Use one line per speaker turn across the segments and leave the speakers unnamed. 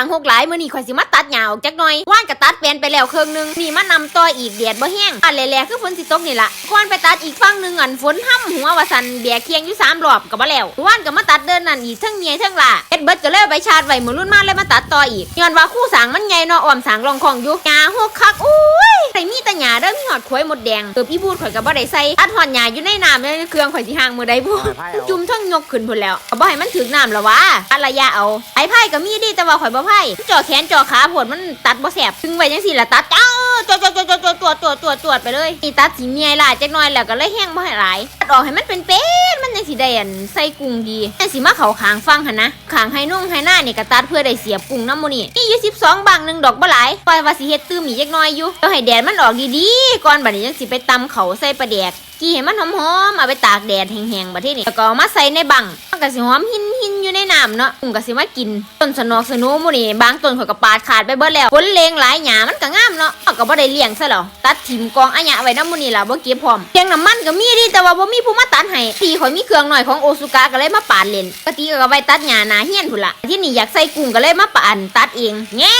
างหกหลายมื้อนี้ข่อยสิมาตัดหญ้าออกจักหน่อยว่านก็ตัดแปลนไปแล้วเครื่องหนึงนี่มานำต่ออีกเดดบ่แห้งอันแหล่ๆคือฝนสิตกนี่ล่ะก่อนไปตัดอีกฝั่งหนึงอันฝนห้ำหัวว่าซั่นแบกเคียงอยู่สามรอบก็บ่แล้วว่านก็มาตัดเดินนั่นอีกทั้งเมียทั้งล่ะเอ็ดเบิดก็เลยไปชาร์จไว้มื้อรุ่นมาเลยมาตัดต่ออีกย้อนว่าคู่สางมันใหญ่เนาะอ้อมสางรองของอยู่หญ้าหกคักอู้ ยใส่มีแต่หญ้าเด้อมีหอดขวยหมดแดงเออพี่พูดข่อยก็บ่ได้ใส่ตัดหอดหญ้าอยู่ในน้ำในเครื่องข่อยสิห่างมือใดพูด
ไพ่เอา
จุ่มทั้งยกขึ้นพุ่นแล้วก็บ่ให้มันถึงน้ำแล้ววะอันระยะเอาไอ้ไผ่ก็มีดีแต่ว่าข่อยบ่ไผ่จ่อแขนจ่อขาผลมันตัดบ่แสบถึงไว้จังซี่ล่ะตัดเจ้า ตรวจตรวจตรวดจวจตรวจวดจวจตรวจไปเลยนี่ตัดสีเมียหลายจักหน่อยแล้วก็เลยแห้งบ่ให้หลายตัดออกให้มันเป็นเป็นมันยังสีได้อันใส่กุ้งดีแต่สีมาเขาคางฟังหั่นนะคางให้นุ่งให้หน้านี่ก็ตัดเพื่อได้เสียบกุ้งน้ำมูนี่นี่อยู่12บางหนึ่งดอกบ่หลายปล่อยว่าสีเฮ็ดตื้มอีกจักหน่อยอยู่แล้วให้แดดมันออกดีๆก่อนบัดนี้ยังสิไปตำเขาใส่ปลาแดก กี่ให้มันหอมๆเอาไปตากแดดแห้งๆบัดทีนี้แล้วก็เอามาใส่ในบังมันก็สิหอมหินหินอยู่ในน้ำเนาะผมก็สิมากินต้นสนอกสนูหมู่นี่บางต้นเขาก็ปาดขาดไปเบิดแล้วผลเลงหลายหญ้ามันก็งามเนาะก็บ่ได้เลี้ยงซะหรอตัดถิ่มกองอะหยะไว้น้ำมูนี่ล่ะบ่เก็บพร้อมเพียงน้ำมันก็มีดิแต่ว่าบ่มีผู้มาตัดให้ทีข่อยมีเครื่องหน่อยของโอซุกะก็เลยมาปาดเล่นปกติก็ไว้ตัดหญ้าหน้าเฮียนพุ่นล่ะที่นี่อยากใส่กุ้งก็เลยมาปาดตัดเองแง่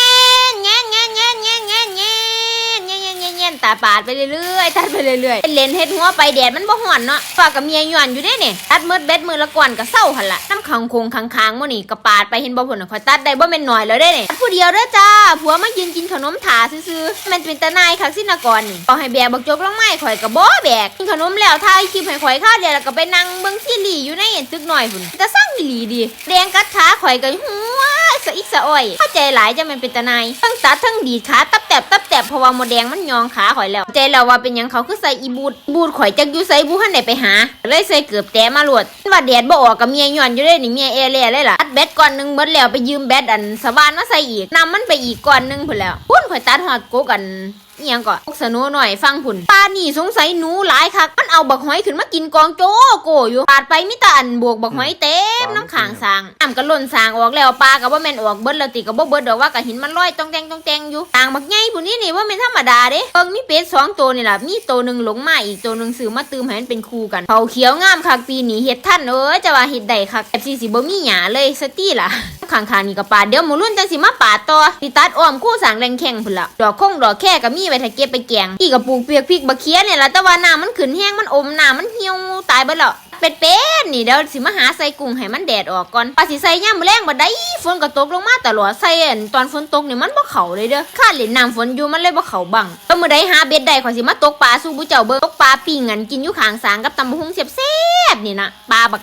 แง่แง่แง่ ตาปาดไปเรื่อยๆตัดไปเรื่อยๆเล่นเฮ็ดหัวไปแดดมันบ่ห่อนเนาะฝากกับเมียย่อนอยู่เด้เนี่ยตัดมืดเบ็ดมือละก่อนก็เศร้าหันละน้ำขังคงค้างๆมื้อนี่ก็ปาดไปเห็นบ่พุ่นน่ะข่อยตัดได้บ่แม่นน้อยแล้วเด้เนี่ยตัดผู้เดียวเด้อจ้าผัวมายืนกินขนมถาซื่อๆมันเป็นตาหนายคักสินะก่อนนี่ก็ให้แบกบักจกลงไม้ข่อยก็บ่แบกกินขนมแล้วถ่ายคลิปให้ข่อยข้าวเดียวแล้วก็ไปนั่งเบิ่งซีรีส์อยู่ในตึกหน้อยพุ่นแต่สั่งอีหลีดีแดงกัดขาข่อยก็หัว สะอิกสะอ้อยเข้าใจหลายจะมันเป็นตะนายทั้งตัดทั้งดีขาตับแตบตับแตบเพราะว่าโมแดงมันยองขาข่อยแล้ว ใจเราว่าเป็นยังเขาคือใส่อีบูดบูดข่อยจักอยู่ใส่บูหันไหนไปหา เลยใส่เกือบแต้มาหลวดว่าแดดบ่ออกกับเมียย้อนอยู่เลยนี่เมียเอเล่เลยล่ะตัดแบตก่อนหนึ่งเบิดแล้วไปยืมแบตอันสว่านมาใส่อีกนำมันไปอีกก่อนหนึ่งพุ่นแล้วพุ่นข่อยตัดหอดโกกัน อิหยังก่อนพวกสนุหน่อยฟังพุ่นปลานี่สงสัยหนูหลายคักมันเอาบักหอยขึ้นมากินกองโจโกอยู่ปาดไปมิตาอันบวกบักหอยเต็มน้ำขางสางน้ำก็ล่นสางออกแล้วปลาก็บ่แม่นออกเบิดแล้วติก็บ่เบิดดอกว่าก็หินมันลอยต้องแตงต้องแตงอยู่ต่างบักใหญ่พุ่นนี่นี่ว่าแม่นธรรมดาเด้เอิงมีเป็ดสองตัวนี่ล่ะมีตัวหนึงหลงมาอีกตัวหนึงซื้อมาตืมให้มันเป็นคู่กันเขาเขียวงามคักปีนี้เฮ็ดทันเอ้ยจะว่าเฮ็ดได้คักแบบสิสิบ่มีหยาเลยสติล่ะ ข้างๆนี่ก็ปาดเดี๋ยวหมูรุ่นจังสิมาปาดต่อสิตัดอ้อมคู่สางแรงแข่งพุ่นละดอกคงดอกแค่ก็มีไว้ถ้าเก็บไปแกงอีกกระปูกเปียกพริกบะเคียเนี่ยละแต่ว่าน้ำมันขึ้นแห้งมันอมน้ำมันเหี่ยวตายไปแล้วเป็ดเป็ดนี่เดี๋ยวสิมาหาใส่กุ้งให้มันแดดออกก่อนปลาสิใส่ย่ามแรงบ่ได้ฝนก็ตกลงมาตลอดใส่ตอนฝนตกนี่มันบ่เข้าเลยเด้อข้าเล่นน้ำฝนอยู่มันเลยบ่เข้าบังก็มื้อใดหาเบ็ดได้ข่อยสิมาตกปลาสู่ผู้เจ้าเบิ่งตกปลาปิ้งกันกินอยู่ข้างสางกับตำบักหุ่งแซ่บๆนี่นะปลาบัก